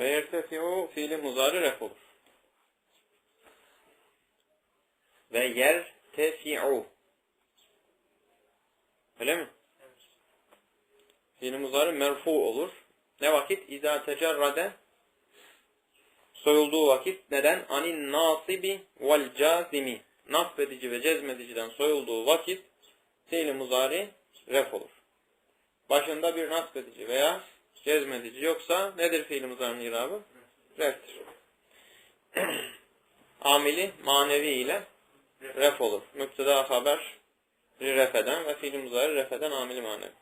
Ve yertefi'u fiili muzari ref olur. Ve yertefi'u. Öyle mi? Fiili muzari merfu olur. Ne vakit? İzâ tecerrade soyulduğu vakit neden? Anin nasibi vel cazimi. Nasbedici ve cezmediciden soyulduğu vakit fiili muzari ref olur. Başında bir nasbedici veya cezmedici yoksa nedir fiil muzarın irabı? Ref'tir. Amili manevi ile ref olur. Müpteda haber ref eden ve fiil muzarı ref eden amili manevi.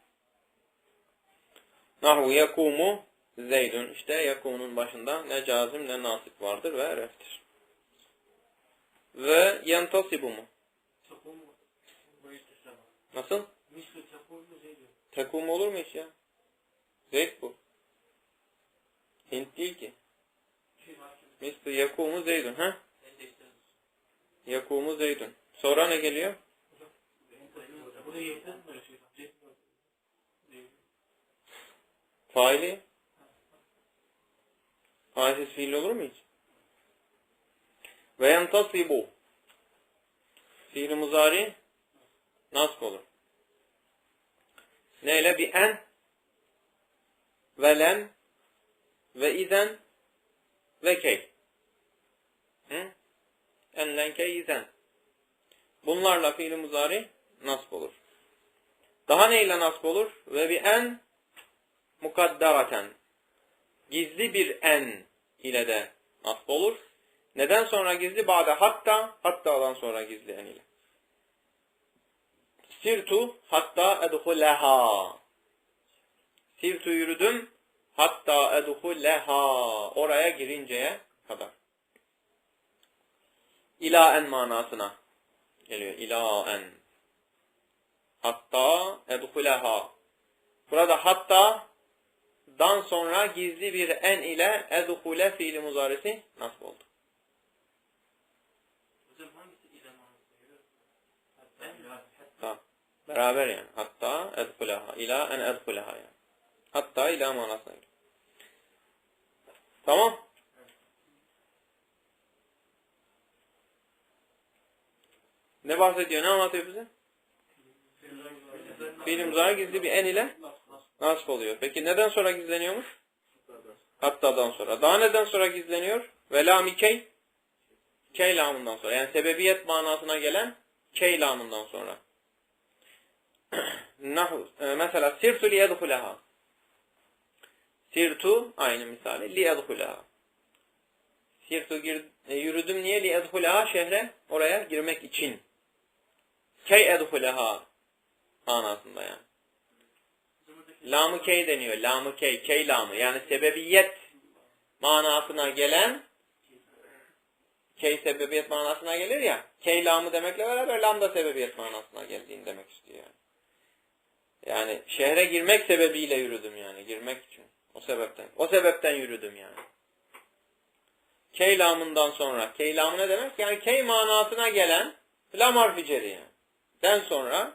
Nahvu yakumu zeydun. İşte yakumunun başında ne cazim ne nasip vardır ve ref'tir. Ve yentasibumu. Nasıl? Tekumu olur mu hiç ya? Zeyd bu. Hint değil ki. Misli yakumu zeydun. Ha? Yakumu zeydun. Sonra ne geliyor? Faili. Failsiz fiil olur mu hiç? Ve yentasibu. Fiil-i muzari nasb olur. Neyle? Bir en ve lem ve izen ve key. Hı? En len key izen. Bunlarla fiil muzari nasb olur. Daha neyle nasb olur? Ve bir en mukaddaraten gizli bir en ile de nasb olur. Neden sonra gizli? Ba'de hatta, hattadan sonra gizli en ile. Sirtu hatta edhuleha. Sirtu yürüdüm hatta edhuleha. Oraya girinceye kadar. İla en manasına geliyor. İla en. Hatta edhuleha. Burada hatta dan sonra gizli bir en ile edhule fiili muzarisi nasıl oldu? Hatta Ha. Beraber yani. Hatta edhuleha. İla en edhuleha yani. Hatta ila manasına geliyor. Tamam. Ne bahsediyor? Ne anlatıyor bize? Fiil muzari gizli bir en ile nasıl oluyor? Peki neden sonra gizleniyormuş? Hattadan sonra. Daha neden sonra gizleniyor? Velami key. Key lamından sonra. Yani sebebiyet manasına gelen key lamından sonra. E, Mesela sirtu liyedhuleha. Sirtu aynı misali liyedhuleha. Sirtu gir, e, yürüdüm niye liyedhuleha şehre oraya girmek için. Key edhuleha manasında yani. Lamı key deniyor. Lamı key, key lamı. Yani sebebiyet manasına gelen key sebebiyet manasına gelir ya. Key lamı demekle beraber lam da sebebiyet manasına geldiğini demek istiyor yani. Yani şehre girmek sebebiyle yürüdüm yani. Girmek için. O sebepten. O sebepten yürüdüm yani. Key lamından sonra. Key lamı ne demek? Yani key manasına gelen lam harfi yani. Den sonra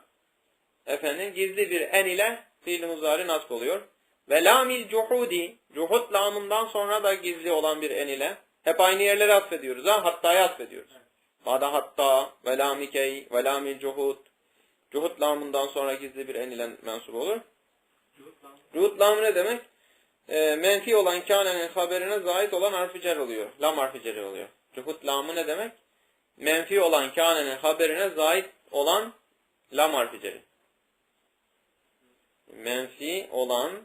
efendim gizli bir en ile fiil muzari nasb oluyor. Ve lamil cuhudi, cuhud lamından sonra da gizli olan bir en ile hep aynı yerlere atfediyoruz ha, hattaya atfediyoruz. Bada hatta, ve lamikey, ve lamil cuhud. Cuhud lamından sonra gizli bir en ile mensup olur. Cuhud lamı ne demek? E, menfi olan kânenin haberine zait olan harfi cer oluyor. Lam harfi cer oluyor. Cuhud lamı ne demek? Menfi olan kânenin haberine zait olan lam harfi ceri menfi olan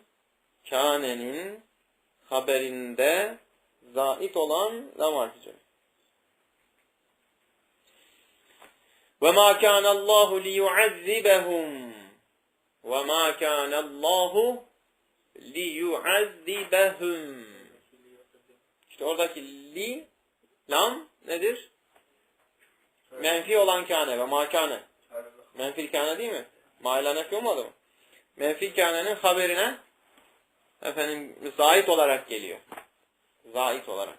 kânenin haberinde zait olan lam harfidir. Ve ma kana Allahu li yu'azzibahum ve ma kana Allahu li yu'azzibahum. İşte oradaki li lam nedir? Menfi olan kâne ve ma kâne. Menfi kâne değil mi? Ma ile nefi olmadı mı? menfi kânenin haberine efendim zait olarak geliyor. Zait olarak.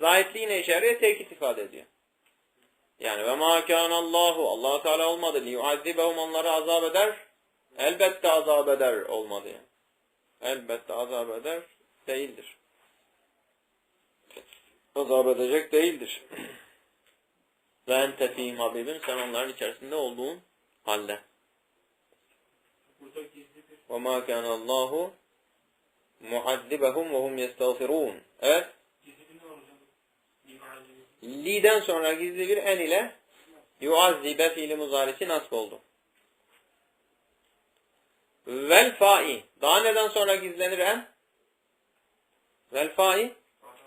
Zaitliği ne işe yarıyor? Tekit ifade ediyor. Yani ve ma Allahu Allah Teala olmadı. Li yuazzibehum onları azap eder. Elbette azap eder olmadı yani Elbette azap eder değildir. azap edecek değildir. Ve ente fîhim habibim sen onların içerisinde olduğun halde. Burada gizli bir وَمَا كَانَ اللّٰهُ مُعَذِّبَهُمْ وَهُمْ يَسْتَغْفِرُونَ Evet. gizli bir ne olacak? İmanlı. Li'den sonra gizli bir en ile yuazzibe fiili muzarisi nasip oldu. Vel fa'i. Daha neden sonra gizlenir en? Vel fa'i.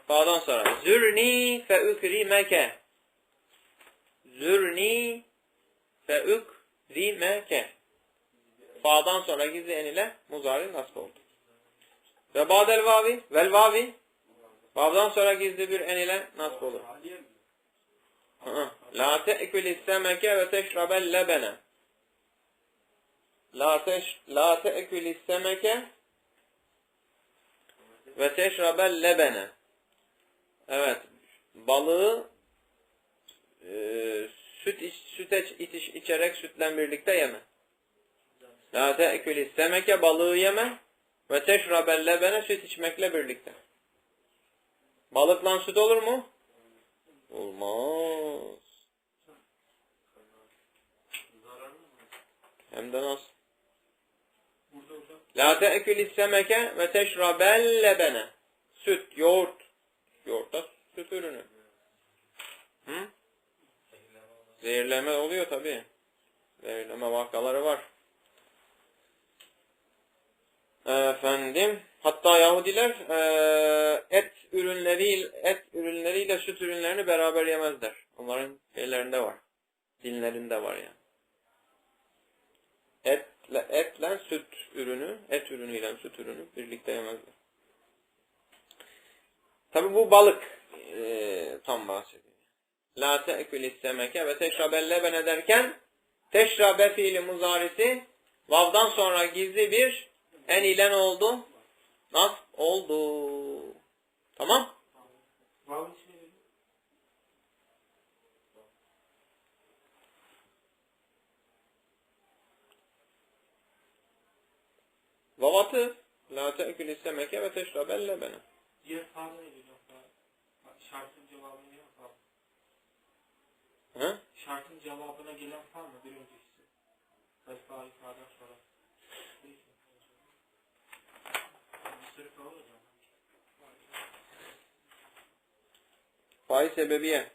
Fa'dan sonra. Zürni fe ukrimeke. Zürni fe ukrimeke. Fa'dan sonra gizli en ile muzari nasip oldu. Ve ba'del vavi. Vel vavi. Vav'dan sonra gizli bir en ile nasip olur. La te'kül istemeke ve teşrabel lebene. La teş la te'kül istemeke ve teşrabel lebene. Evet. Balığı e, süt iç, süt iç, iç- içerek sütle birlikte yeme. La te'kül istemeke balığı yeme ve teşrabel lebene süt içmekle birlikte. Balıkla süt olur mu? Olmaz. Hem de nasıl? La te'kül istemeke ve teşrabel lebene. Süt, yoğurt. Yoğurt da süt ürünü. Hı? Zehirleme oluyor tabi. Zehirleme vakaları var. Efendim, hatta Yahudiler eee, et ürünleri et ürünleriyle süt ürünlerini beraber yemezler. Onların şeylerinde var. Dinlerinde var yani. Etle, etle süt ürünü, et ürünüyle süt ürünü birlikte yemezler. Tabi bu balık eee, tam bahsediyor. La te'kül istemeke ve teşrabel lebene derken teşrabe fiili muzarisi vav'dan sonra gizli bir en ile ne oldu? Nasıl oldu? Tamam? Vav içine geliyor. Vavatı la te'kül istemeke ve teşrabel lebene. Diğer fa'da ne geliyor? Fa- Şartın cevabına gelen fa. Hı? Şartın cevabına gelen fa mı? Bir öncekisi. Vel fa'i fa'dan sonra. Faiz sebebiye.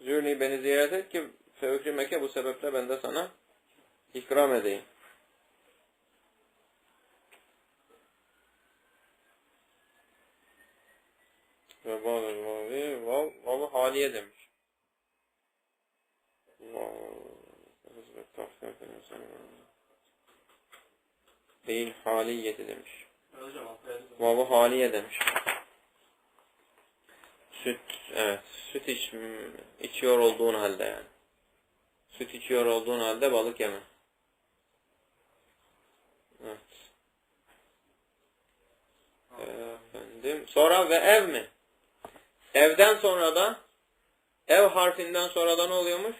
Zürni beni ziyaret et ki fevkrimeke bu sebeple ben de sana ikram edeyim. Ve bazı vavi vav, vavı haliye demiş. Değil haliyeti demiş. Vavı haliye demiş. Süt, evet. Süt iç, içiyor olduğun halde yani süt içiyor olduğun halde balık yeme. Evet. Efendim. Sonra ve ev mi? Evden sonra da ev harfinden sonra da ne oluyormuş?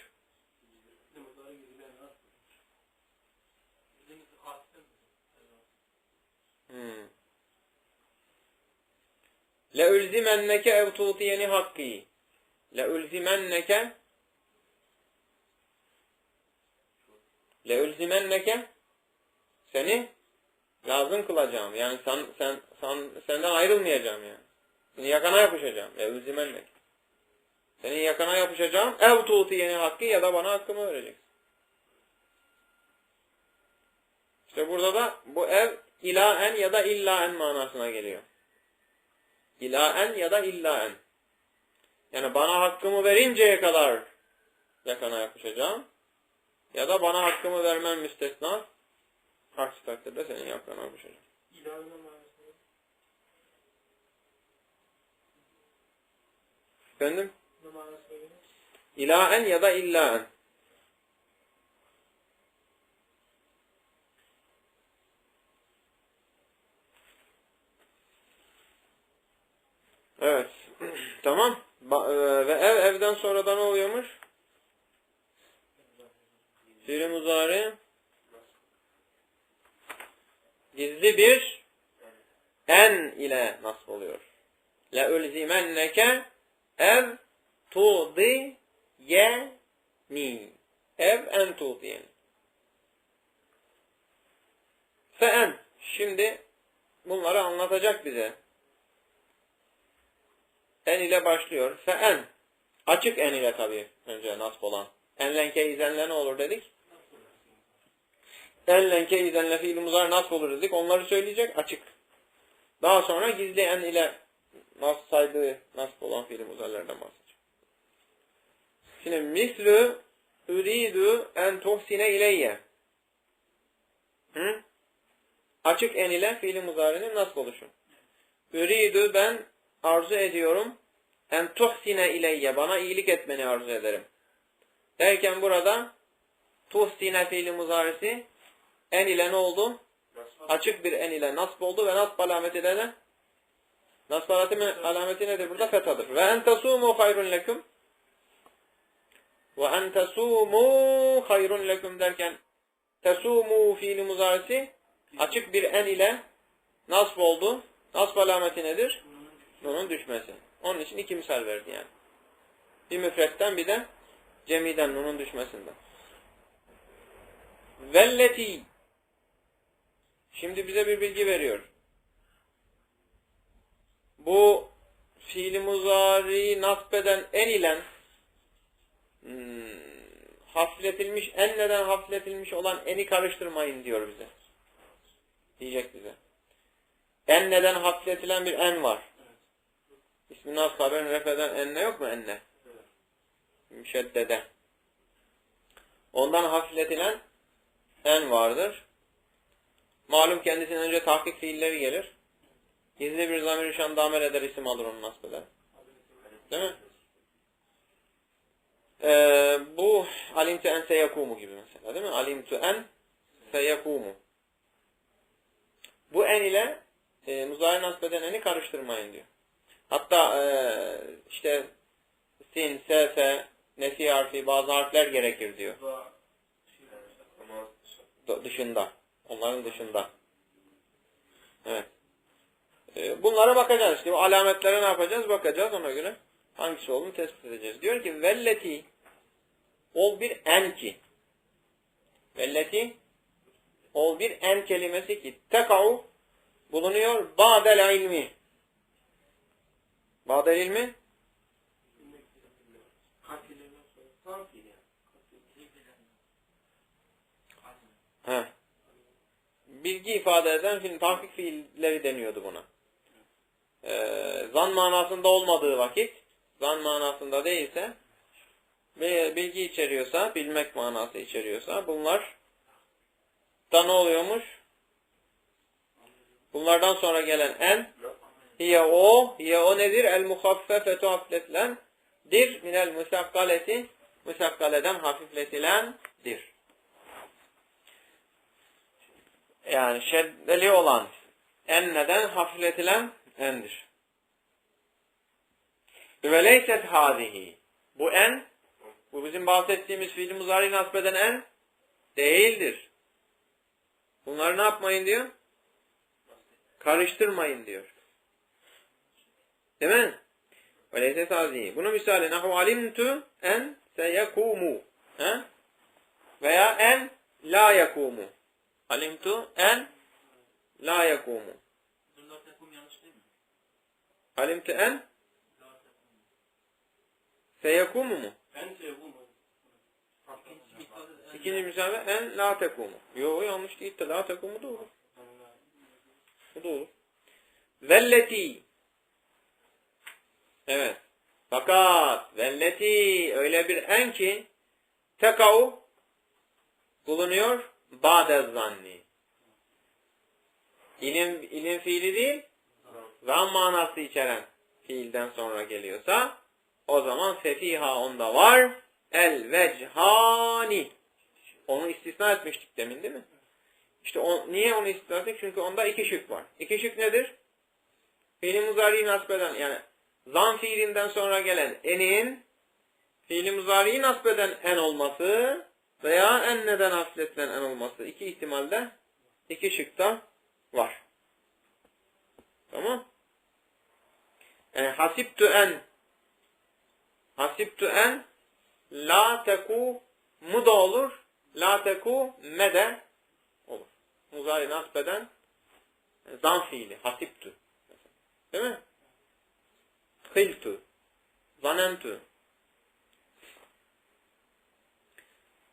Hmm. Le ulzimenneke ev tuğtiyeni hakkı. Le ulzimenneke leülzimenneke seni lazım kılacağım. Yani sen, sen, sen, senden ayrılmayacağım yani. Seni yakana yapışacağım. Leülzimenneke. Senin yakana yapışacağım. Ev tuğti yeni hakkı ya da bana hakkımı vereceksin. İşte burada da bu ev ilaen ya da illaen manasına geliyor. İlaen ya da illaen. Yani bana hakkımı verinceye kadar yakana yapışacağım. Ya da bana hakkımı vermen müstesna. Aksi takdirde senin yapışacağım. İlahına manası. Efendim? İlaen ya da illaen. Evet. tamam. Ba- e, ve ev evden sonra da ne oluyormuş? Fiil muzari gizli bir en ile nasb oluyor. Le ulzimenneke ev tudi ye ni. Ev en tudiyeni. Fe'en. Şimdi bunları anlatacak bize. En ile başlıyor. Fe'en. Açık en ile tabi önce nasb olan. Enlenke izenle ne olur dedik? Enlenke izenle fiil muzar nasb olur dedik. Onları söyleyecek açık. Daha sonra gizli en ile nasb saydığı nasb olan fiil muzarlardan bahsedecek. Şimdi mislü üridu en tuhsine ileyye. Hı? Açık en ile fiil muzarinin nasb oluşu. Üridu ben arzu ediyorum en tuhsine ileyye bana iyilik etmeni arzu ederim. Derken burada tuhsine fiili muzarisi en ile ne oldu? Açık bir en ile nasb oldu ve nasb alameti de ne? Nasb alameti, nedir burada? Fethadır. Ve en tesumu hayrun leküm ve en tesumu hayrun leküm derken tesumu fiili muzarisi açık bir en ile nasb oldu. Nasb alameti nedir? Nunun düşmesi. Onun için iki misal verdi yani. Bir müfretten bir de cemiden nunun düşmesinden. Velleti Şimdi bize bir bilgi veriyor. Bu fiili muzari nasbeden en ile hmm, hafifletilmiş, en neden hafifletilmiş olan eni karıştırmayın diyor bize. Diyecek bize. En neden hafifletilen bir en var. İsmi nasb haberini refeden enne yok mu enne? Müşeddede. Ondan hafifletilen en vardır. Malum kendisinden önce tahkik fiilleri gelir. Gizli bir zamir-i şan damel eder isim alır onu nasb eder. Değil mi? Ee, bu alimtu en seyekumu gibi mesela değil mi? Alimtu en seyekumu. Bu en ile e, muzari nasb eden eni karıştırmayın diyor. Hatta e, işte sin, se, fe, nefi harfi bazı harfler gerekir diyor. D- Dışında. Onların dışında. Evet. E, bunlara bakacağız. İşte bu alametlere ne yapacağız? Bakacağız ona göre. Hangisi olduğunu tespit edeceğiz. Diyor ki velleti ol bir en ki. Velleti ol bir en kelimesi ki tekau bulunuyor ba'del ilmi. Ba'del ilmi Katillerinden sonra tam fiil yani. Heh. Bilgi ifade eden şimdi tahkik fiilleri deniyordu buna. Ee, zan manasında olmadığı vakit, zan manasında değilse ve bilgi içeriyorsa, bilmek manası içeriyorsa bunlar da ne oluyormuş? Bunlardan sonra gelen en hiye o, hiye o nedir? El muhaffefetu hafifletilendir. Minel musakkaleti musakkaleden hafifletilendir. Yani şeddeli olan en neden hafifletilen endir. Ve leyset hâzihi. Bu en, bu bizim bahsettiğimiz fiili muzari nasbeden en değildir. Bunları ne yapmayın diyor? Karıştırmayın diyor. Değil mi? Ve leyset hâzihi. Bunun misali nahu alimtu en seyekumu. Veya en la yekumu. Alimtu en la mi? Alimtu en seyekumu mu? En o. İkinci misal en la tekumu. Yo yanlış değil de la tekumu doğru. Bu doğru. Velleti. Evet. Fakat velleti öyle bir en ki tekau bulunuyor ba'de zanni. İlim, ilim fiili değil, zan manası içeren fiilden sonra geliyorsa o zaman fefiha onda var el vechani. Onu istisna etmiştik demin değil mi? İşte o, niye onu istisna ettik? Çünkü onda iki şık var. İki şık nedir? Fiili muzariyi nasbeden yani zan fiilinden sonra gelen enin fiili muzariyi nasbeden en olması veya en neden hafifletilen en olması. iki ihtimalde iki şıkta var. Tamam. Yani hasiptu en hasiptu en la teku mu da olur. La teku me de olur. Muzari nasbeden zan fiili. Hasiptu. Değil mi? Hiltu. Zanentu.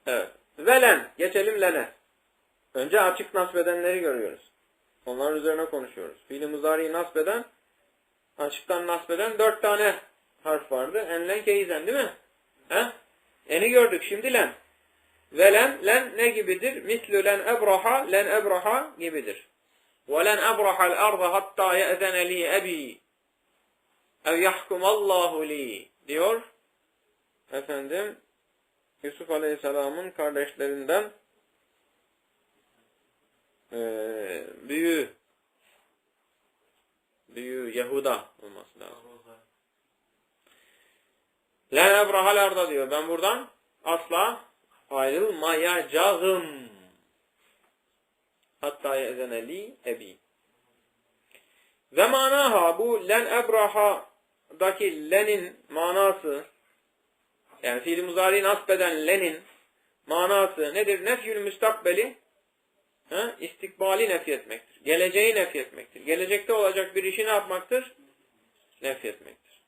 Evet. Velen. Geçelim lene. Önce açık nasbedenleri görüyoruz. Onların üzerine konuşuyoruz. Fiili muzariyi nasbeden, açıktan nasbeden dört tane harf vardı. Enlen keizen değil mi? He? Eni gördük. Şimdi len. Velen, len ne gibidir? Mislü len ebraha, len ebraha gibidir. Ve len ebrahal arda hatta ye'zene li ebi. Ev yahkumallahu li. Diyor. Efendim, Yusuf Aleyhisselam'ın kardeşlerinden ee, büyüğü büyüğü Yahuda olması lazım. La ebrahal arda diyor. Ben buradan asla ayrılmayacağım. Hatta yezeneli ebi. Ve manaha bu len ebraha'daki lenin manası yani fiil muzari nasbeden lenin manası nedir? Nefyül müstakbeli ha? istikbali nefyetmektir. Geleceği nefyetmektir. Gelecekte olacak bir işi ne yapmaktır? Nefyetmektir.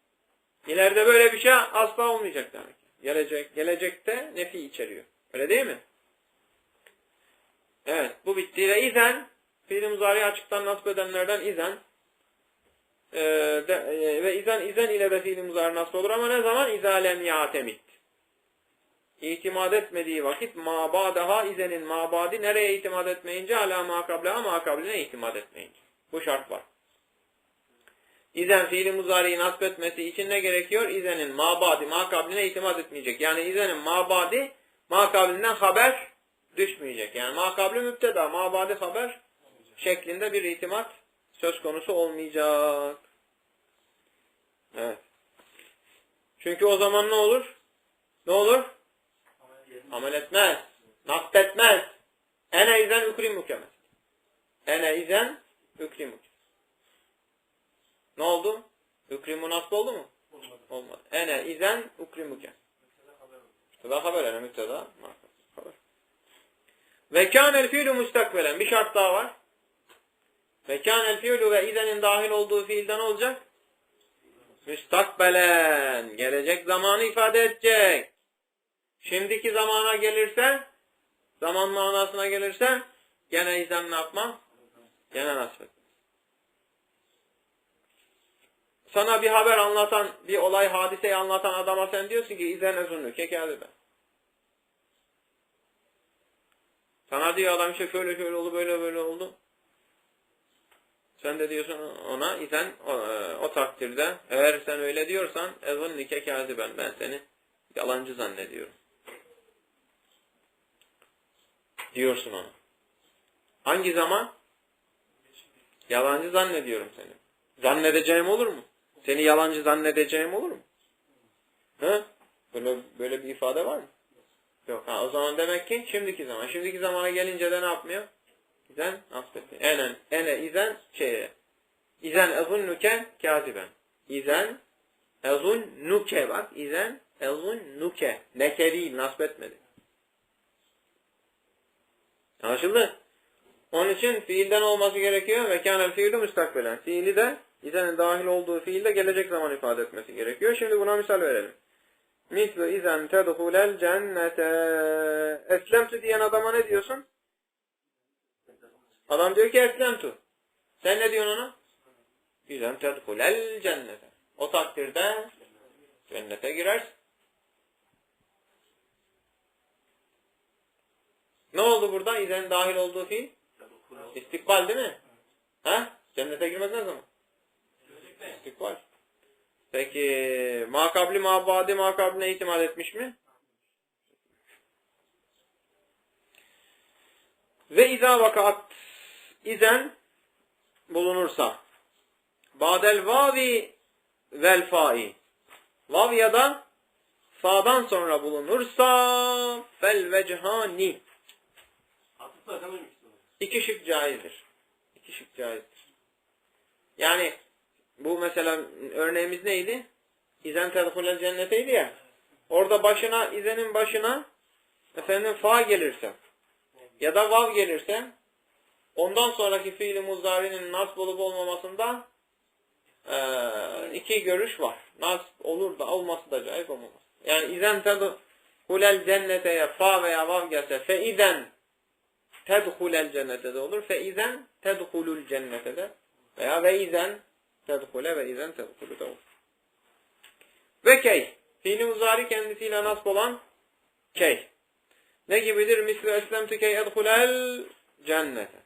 İleride böyle bir şey asla olmayacak demek. Gelecek, gelecekte nefi içeriyor. Öyle değil mi? Evet. Bu bitti. Ve izen fiil muzari açıktan nasip edenlerden izen e, de, e, ve izen izen ile de fiil nasip olur ama ne zaman? İzalem yatemit. İtimat etmediği vakit mabadaha izenin mabadi nereye itimat etmeyince ala makableha makabline itimat etmeyince. Bu şart var. İzen fiili muzariyi nasip etmesi için ne gerekiyor? İzenin mabadi makabline itimat etmeyecek. Yani izenin mabadi makablinden haber düşmeyecek. Yani makabli müpteda, mabadi haber şeklinde bir itimat söz konusu olmayacak. Evet. Çünkü o zaman ne olur? Ne olur? Amel etmez. Nasip etmez. Ene izen ukrimuke. Ene izen ukrimuke. Ne oldu? Ukrimu nasip oldu mu? Olmadı. Ene izen ukrimuke. Müsteda haber. Ene müsteda. Haber. Ve kânel fiilü müstakbelen. Bir şart daha var. Ve kânel fiilü ve izenin dahil olduğu fiilden olacak? Müstakbelen. Gelecek zamanı ifade edecek. Şimdiki zamana gelirse, zaman manasına gelirse, gene izen ne yapma? Gene nasip. Sana bir haber anlatan, bir olay, hadiseyi anlatan adama sen diyorsun ki izen ezunlu, kekâzibe. Sana diyor adam işte şöyle şöyle oldu, böyle böyle oldu. Sen de diyorsun ona izen o, o takdirde eğer sen öyle diyorsan ezunni kekâziben ben seni yalancı zannediyorum. Diyorsun ona. Hangi zaman? Yalancı zannediyorum seni. Zannedeceğim olur mu? Seni yalancı zannedeceğim olur mu? He? Böyle, böyle bir ifade var mı? Yok. Ha, o zaman demek ki şimdiki zaman. Şimdiki zamana gelince de ne yapmıyor? İzen nasbetti. Enen, ene izen şeye. İzen ezunnuke kâziben. İzen ezunnuke bak. İzen ezunnuke. Neke değil, nasbetmedi. Anlaşıldı? Onun için fiilden olması gerekiyor ve kânel fiilü müstakbelen. Fiili de izenin dahil olduğu fiilde gelecek zaman ifade etmesi gerekiyor. Şimdi buna misal verelim. Mislu izen tedhulel cennete eslemtu diyen adama ne diyorsun? Adam diyor ki eslemtu. Sen ne diyorsun ona? İzen tedhulel cennete. O takdirde cennete girersin. Ne oldu burada? İzen dahil olduğu fiil? İstikbal değil mi? Ha? Cennete girmek ne zaman? İstikbal. Peki makabli mabadi makabline itimat etmiş mi? Ve izâ vakat izen bulunursa badel vavi vel fai vav ya da fa'dan sonra bulunursa fel vechani. İki şık caizdir. İki şık caizdir. Yani bu mesela örneğimiz neydi? İzen tedhulel cenneteydi ya. Orada başına, izenin başına efendim fa gelirse ya da vav gelirse ondan sonraki fiili muzarinin nasb olup olmamasında eee, iki görüş var. Nasb olur da olması da caiz olmaz. Yani izen tedhulel cenneteye fa veya vav gelse fe izen tedhulel cennete de olur. Fe izen tedhulul cennete de veya ve izen tedhule ve izen tedhulu da olur. Ve key. Fiili muzari kendisiyle nasb olan key. Ne gibidir? Misli eslemtü key edhulel cennete.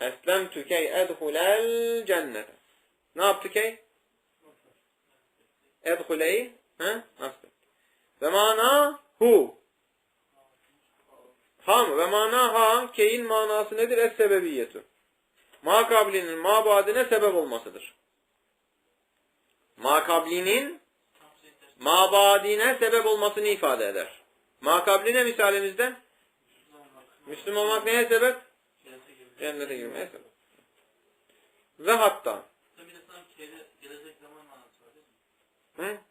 Eslemtü key edhulel cennete. Ne yaptı key? Edhuleyi etti. Ve mana hu. Ha mı? Ve mana ha keyin manası nedir? Es sebebiyetü. Ma kablinin mabadine sebep olmasıdır. Ma kablinin mabadine sebep olmasını ifade eder. Makabline misalimizde Müslüman olmak neye sebep? Cennete girmeye sebep. Ve hatta hı? Manası.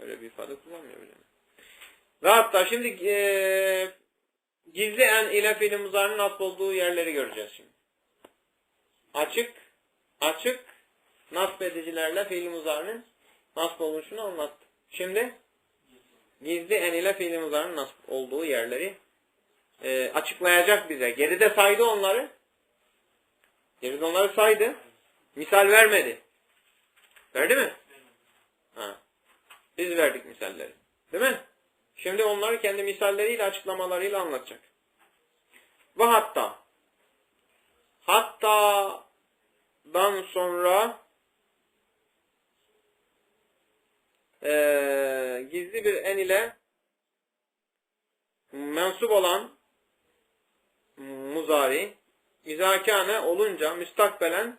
Öyle bir ifade kullanmıyor bile. Ve hatta şimdi eee, gizli en ile fiil muzarının nasıl olduğu yerleri göreceğiz şimdi. Açık, açık nasb edicilerle fiil muzarının nasb oluşunu anlattı. Şimdi gizli en ile fiil muzarının nasb olduğu yerleri eee, açıklayacak bize. Geride saydı onları. Geride onları saydı. Misal vermedi. Verdi mi? Ha. Biz verdik misalleri. Değil mi? Şimdi onları kendi misalleriyle, açıklamalarıyla anlatacak. Ve hatta hattadan sonra eee, gizli bir en ile mensup olan muzari izakane olunca müstakbelen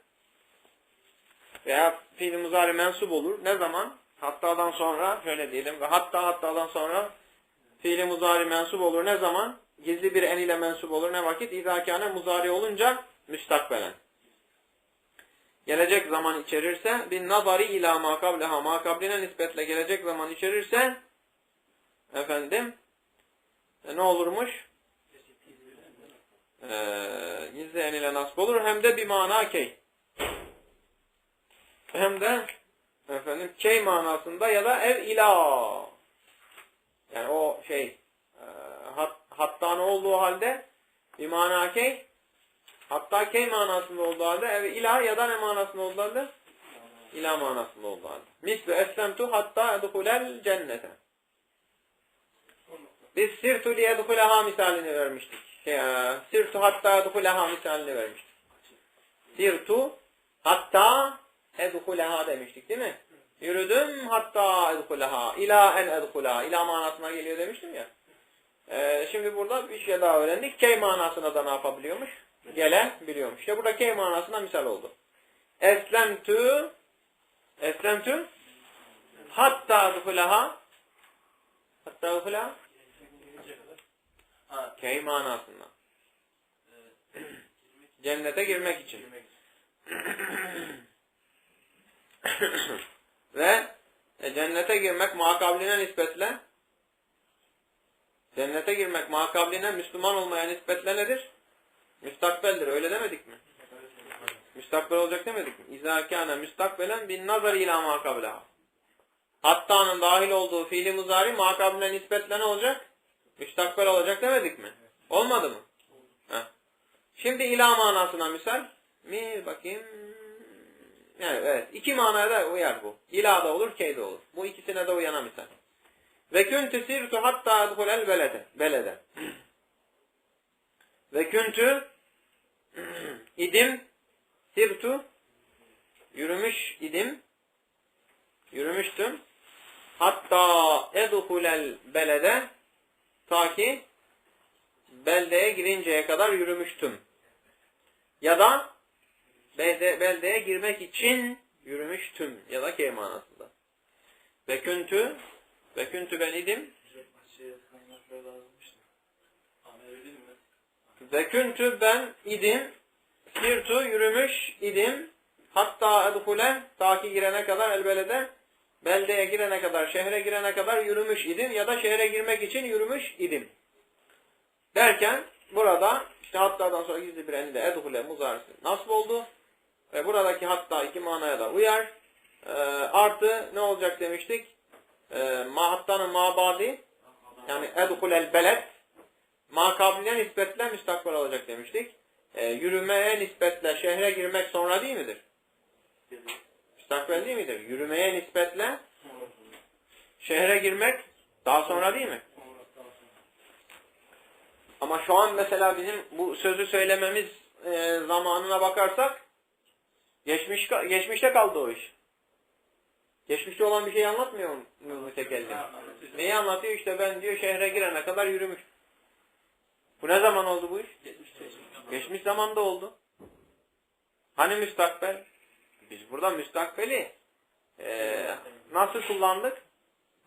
veya fiil muzari mensup olur. Ne zaman? Hattadan sonra şöyle diyelim ve hatta hattadan sonra fiili muzari mensup olur. Ne zaman? Gizli bir en ile mensup olur. Ne vakit? İzakane muzari olunca müstakbelen. Gelecek zaman içerirse bin nazari ila makableha makabline nispetle gelecek zaman içerirse efendim e, ne olurmuş? Ee, gizli en ile nasip olur. Hem de bir mana key. Hem de efendim key manasında ya da ev ila. Yani o şey e, hat, hatta ne olduğu halde bir mana key hatta key manasında olduğu halde ev ila ya da ne manasında olduğu halde ila manasında olduğu halde. Misli eslemtu hatta edhulel cennete. Biz sirtu liye edhuleha misalini vermiştik. Şey, e, sirtu hatta edhuleha misalini vermiştik. Sirtu hatta edhuleha demiştik değil mi? Yürüdüm hatta edhuleha. İla en edhuleha. İla manasına geliyor demiştim ya. Ee, şimdi burada bir şey daha öğrendik. Key manasına da ne yapabiliyormuş? Gelebiliyormuş. İşte burada key manasına misal oldu. Eslemtü Eslemtü hatta edhuleha hatta edhuleha Ha, key manasında. Cennete girmek için. Ve e, cennete girmek makabline nispetle cennete girmek makabline Müslüman olmaya nispetle nedir? Müstakbeldir. Öyle demedik mi? Müstakbel olacak demedik mi? İzâ kâne müstakbelen bin nazar ilâ makableha. Hatta'nın dahil olduğu fiili muzari makabline nispetle ne olacak? Müstakbel olacak demedik mi? Olmadı mı? Heh. Şimdi ilah manasına misal mi bakayım yani evet iki manaya da uyar bu. İlah da olur, key de olur. Bu ikisine de uyana misal. Ve küntü sirtu hatta edhulel belede. belede. Ve küntü idim sirtu yürümüş idim yürümüştüm hatta edhulel belede ta ki beldeye girinceye kadar yürümüştüm. Ya da belde, beldeye girmek için yürümüştüm ya da key manasında. Ve küntü ve küntü ben idim ve küntü ben idim sirtu yürümüş idim hatta edhule ta ki girene kadar elbelede beldeye girene kadar şehre girene kadar yürümüş idim ya da şehre girmek için yürümüş idim. Derken burada işte hattadan sonra gizli bir elde edhule muzarisi nasip oldu. Ve buradaki hatta iki manaya da uyar. Ee, artı ne olacak demiştik? Ee, ma hattanın mabadi yani edhulel beled ma kabiline nispetle müstakbel olacak demiştik. Ee, yürümeye nispetle şehre girmek sonra değil midir? Müstakbel değil midir? Yürümeye nispetle şehre girmek daha sonra değil mi? Ama şu an mesela bizim bu sözü söylememiz e, zamanına bakarsak geçmiş geçmişte kaldı o iş. Geçmişte olan bir şey anlatmıyor mu mütekellim? Neyi anlatıyor? İşte ben diyor şehre girene kadar yürümüş. Bu ne zaman oldu bu iş? Geçmiş zamanda oldu. Hani müstakbel? Biz burada müstakbeli e, nasıl kullandık?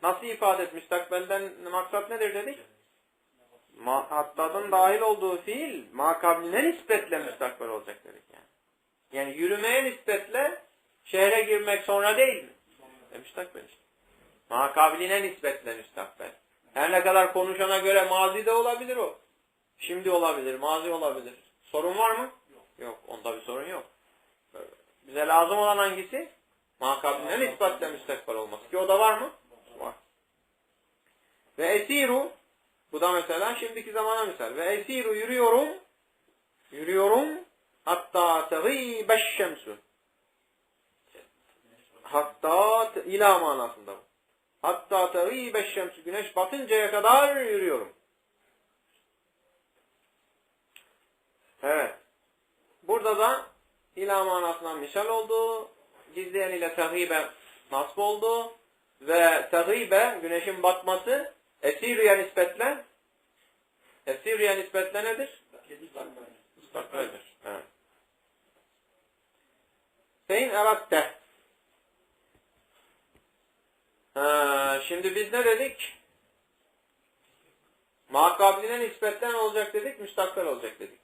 Nasıl ifade et? Müstakbelden maksat nedir dedik? Ma, hattadan dahil olduğu fiil makabline nispetle müstakbel olacak dedik yani. Yürümeye nispetle şehre girmek sonra değil mi? E, müstakbel işte. Makabiline nispetle müstakbel. Her ne kadar konuşana göre mazi de olabilir o. Şimdi olabilir, mazi olabilir. Sorun var mı? Yok. Yok, onda bir sorun yok. Bize lazım olan hangisi? Makabiline nispetle müstakbel olması. Ki o da var mı? Var. Ve esiru bu da mesela şimdiki zamana misal. Ve esiru yürüyorum yürüyorum hatta teğîbeş şemsu hatta ila manasında bu. Hatta teğîbeş şemsu güneş batıncaya kadar yürüyorum. Evet. Burada da ila manasından misal oldu. Gizleyen ile teğîbe nasb oldu. Ve teğîbe güneşin batması esiriye nispetle esiriye nispetle nedir? Müstakbeldir. Evet. Fein eratte. Ha, şimdi biz ne dedik? Makabline nispetten olacak dedik, müstakbel olacak dedik.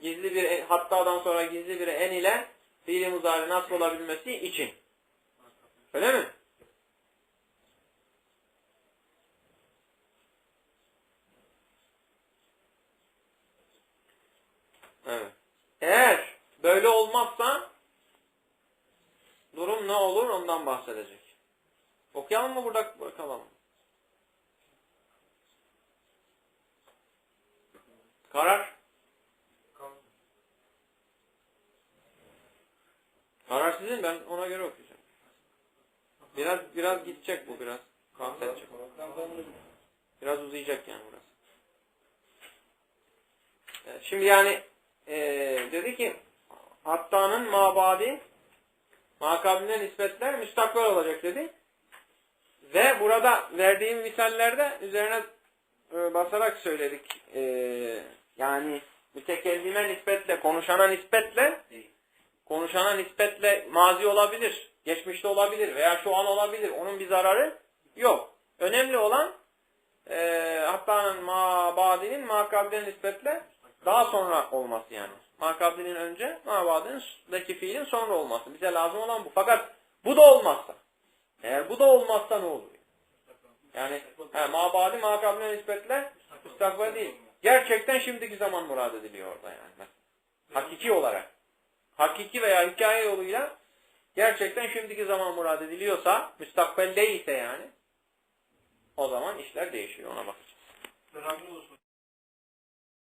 Gizli bir en- hattadan sonra gizli bir en ile fiili muzari nasıl olabilmesi için. Öyle mi? Evet. Eğer böyle olmazsa durum ne olur ondan bahsedecek. Okuyalım mı burada bakalım. Karar. Karar sizin ben ona göre okuyacağım. Biraz biraz gidecek bu biraz. Bahsedecek. Biraz uzayacak yani burası. Evet, Şimdi yani eee, dedi ki hattanın mabadi makabline nispetler müstakbel olacak dedi. Ve burada verdiğim misallerde üzerine e, basarak söyledik. E, yani mütekellime nispetle, konuşana nispetle konuşana nispetle mazi olabilir, geçmişte olabilir veya şu an olabilir. Onun bir zararı yok. Önemli olan e, hattanın mabadinin makabline nispetle daha sonra olması yani. Makabinin önce, mabadindeki fiilin sonra olması. Bize lazım olan bu. Fakat bu da olmazsa, eğer bu da olmazsa ne olur? Yani he, mabadi makabline nispetle müstakbel değil. Gerçekten şimdiki zaman murad ediliyor orada yani. Hakiki olarak. Hakiki veya hikaye yoluyla gerçekten şimdiki zaman murad ediliyorsa, müstakbel değilse yani o zaman işler değişiyor ona bakacağız.